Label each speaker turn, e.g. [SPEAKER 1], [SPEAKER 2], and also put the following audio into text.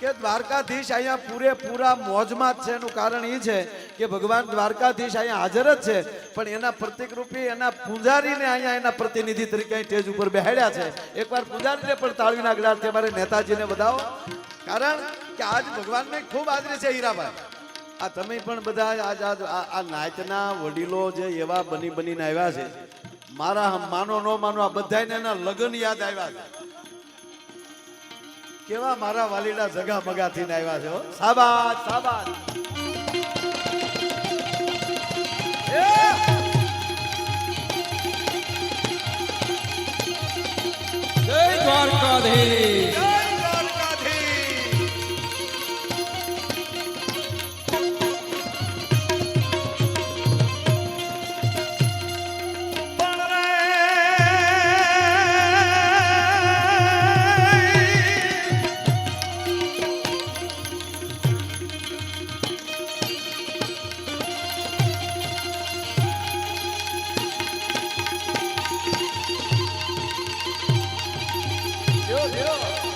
[SPEAKER 1] કે દ્વારકાધીશ અહીંયા પૂરેપૂરા મોજમાં જ છે. એનું કારણ એ છે કે ભગવાન દ્વારકાધીશ અહીંયા હાજર જ છે. પણ એના પ્રતિકરૂપી, એના પૂજારીને અહીંયા એના પ્રતિનિધિ તરીકે સ્ટેજ ઉપર બેહાડ્યા છે. એકવાર પૂજારીને પણ તાળીના ગળાથી અમારે નેતાજીને બતાવો કારણ કે આજ ભગવાનને ખૂબ આદરે છે હીરાભાઈ આ તમે પણ બધા આજ આ નાચના વડીલો જે એવા બની બનીને આવ્યા છે. મારા માનો ન માનો આ બધાને એના લગ્ન યાદ આવ્યા છે. કેવા મારા વાલીડા જગા મગા થઈને આવ્યા છો?
[SPEAKER 2] સાબાદ દ્વારકાધીશ
[SPEAKER 1] જય દ્વારકાધીશ! Bravo, bravo.